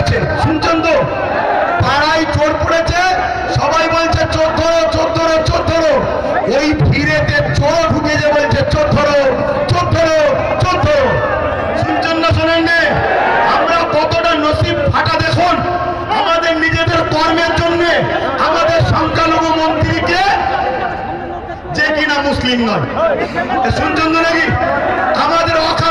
আছে। শুনছেন তো? পাড়ায় চোর পড়েছে, সবাই বলছে চোর ধরো চোর ধরো চোর ধরো ওই ভিড়েতে চোর ঢুকে যে বলছে চোর ধরো চোর ধরো চোর ধরো শুনছেন না শোনেন নে? আমরা কতটা নসিব ফাটা দেখুন, আমাদের নিজেদের কর্মের জন্য, আমাদের সংখ্যালঘু মন্ত্রীকে যে কিনা মুসলিম নয়। শুনছেন তো নাকি? আমাদের অখা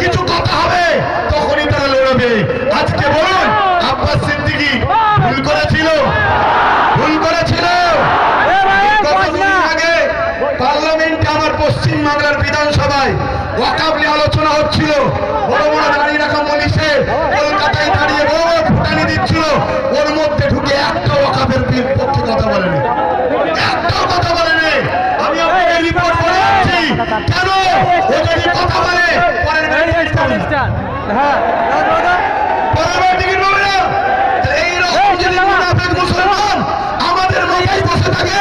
কিছু কথা হবে তখনই তারা লড়াবে। আজকে বলুন আব্বাস সিদ্দিকি ভুল করেছিল। ভুল করেছিল। পার্লামেন্টে আমার পশ্চিম বাংলার বিধানসভায় ওয়াকাবলি আলোচনা হচ্ছিল। বড় বড় দাঁড়িয়ে রাখা মনীষের দাঁড়ান হ্যাঁ। আমাদের মাথায় বসে থাকে